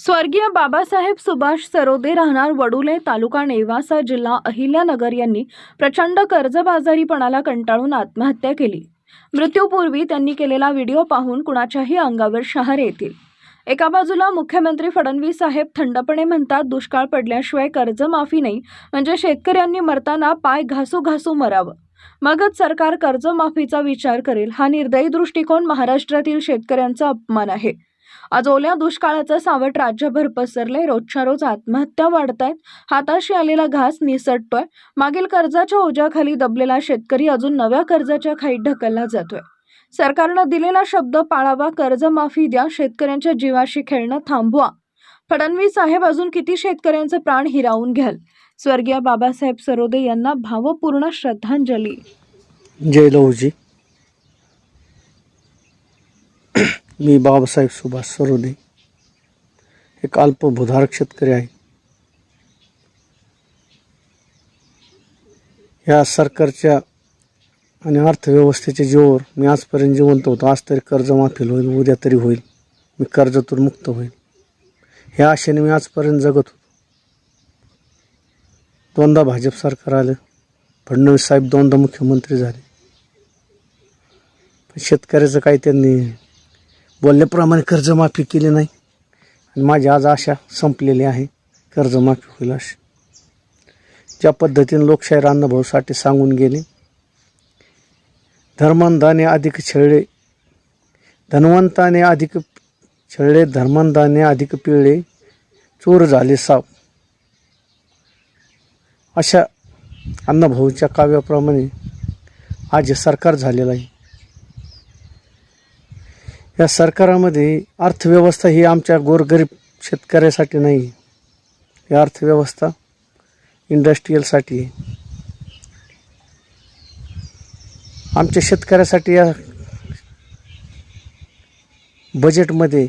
स्वर्गीय बाबासाहेब सुभाष सरोदे राहणार वडुले तालुका नेवासा जिल्हा अहिल्यानगर यांनी प्रचंड कर्जबाजारीपणाला कंटाळून आत्महत्या केली. मृत्यूपूर्वी त्यांनी केलेला व्हिडिओ पाहून कुणाच्याही अंगावर शहारे येतील. एका बाजूला मुख्यमंत्री फडणवीस साहेब थंडपणे म्हणतात दुष्काळ पडल्याशिवाय कर्जमाफी नाही म्हणजे शेतकऱ्यांनी मरताना पाय घासू घासू मरावं. मगच सरकार कर्जमाफीचा विचार करेल हा निर्दयी दृष्टिकोन महाराष्ट्रातील शेतकऱ्यांचा अपमान आहे. आज ओल्या दुष्काळाचं सावट राज्यभर पसरलंय. रोजच्या रोज आत्महत्या वाढत आहेत हाताशी आलेला घास निसटतोय. मागील कर्जाच्या ओझ्याखाली दबलेला शेतकरी अजून नव्या कर्जाच्या खाईत ढकलला जातोय. सरकारनं दिलेला शब्द पाळावा कर्जमाफी द्या शेतकऱ्यांच्या जीवाशी खेळणं थांबवा. फडणवीस साहेब अजून किती शेतकऱ्यांचे प्राण हिरावून घ्याल? स्वर्गीय बाबासाहेब सरोदे यांना भावपूर्ण श्रद्धांजली. जय लहूजी. मी बाबासाहेब सुभाष सरोदे. एक अल्पभूधारक शेतकरी आहे. या सरकारच्या आणि अर्थव्यवस्थेच्या जीवावर मी आजपर्यंत जिवंत होतो. आज तरी कर्जमाफी होईल उद्या तरी होईल. मी कर्जातून मुक्त होईल. ह्या आशेने मी आजपर्यंत जगत होतो. दोनदा भाजप सरकार आलं. फडणवीस साहेब दोनदा मुख्यमंत्री झाले. पण शेतकऱ्याचं काही त्यांनी बोलल्याप्रमाणे कर्जमाफी केली नाही. आणि माझी आज आशा संपलेली आहे कर्जमाफी होईल अशी. ज्या पद्धतीने लोकशाही अण्णाभाऊसाठी सांगून गेले धर्मांधाने अधिक छळले धनवंताने अधिक छळले धर्मांधाने अधिक पिळले चोर झाले साप. अशा अण्णाभाऊच्या काव्याप्रमाणे आज सरकार झालेलं आहे. या सरकारामध्ये अर्थव्यवस्था ही आमच्या गोरगरीब शेतकऱ्यासाठी नाही ही अर्थव्यवस्था इंडस्ट्रीयलसाठी आहे. आमच्या शेतकऱ्यासाठी या बजेटमध्ये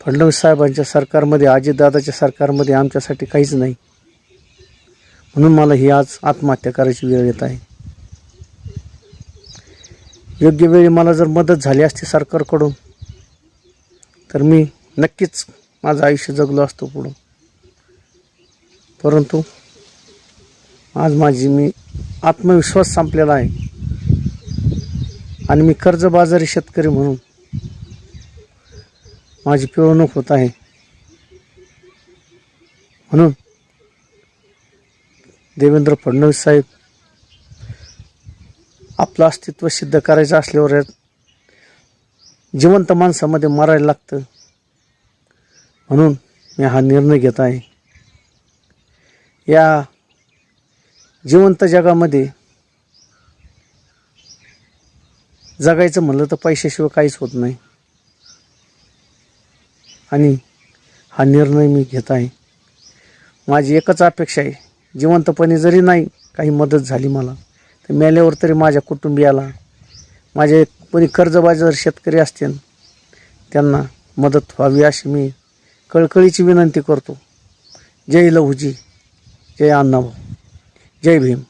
फडणवीस साहेबांच्या सरकारमध्ये अजितदादाच्या सरकारमध्ये आमच्यासाठी काहीच नाही. म्हणून मला ही आज आत्महत्या करायची वेळ येत आहे. योग्य वेळी मला जर मदत झाली असती सरकारकडून तर मी नक्कीच माझं आयुष्य जगलो असतो पुढं. परंतु आज माझी मी आत्मविश्वास संपलेला आहे. आणि मी कर्जबाजारी शेतकरी म्हणून माझी पिळवणूक होत आहे. म्हणून देवेंद्र फडणवीस साहेब आपलं अस्तित्व सिद्ध करायचं असल्यावर जिवंत माणसामध्ये मरायला लागतं. म्हणून मी हा निर्णय घेत आहे. या जिवंत जगामध्ये जगायचं म्हणलं तर पैशाशिवाय काहीच होत नाही. आणि हा निर्णय मी घेत आहे. माझी एकच अपेक्षा आहे. जिवंतपणे जरी नाही काही मदत झाली मला. तर मेल्यावर तरी माझ्या कुटुंबियाला माझे कोणी कर्जबाजार शेतकरी असतील त्यांना मदत व्हावी अशी मी कळकळीची विनंती करतो. जय लहूजी जय अण्णाभाऊ जय भीम.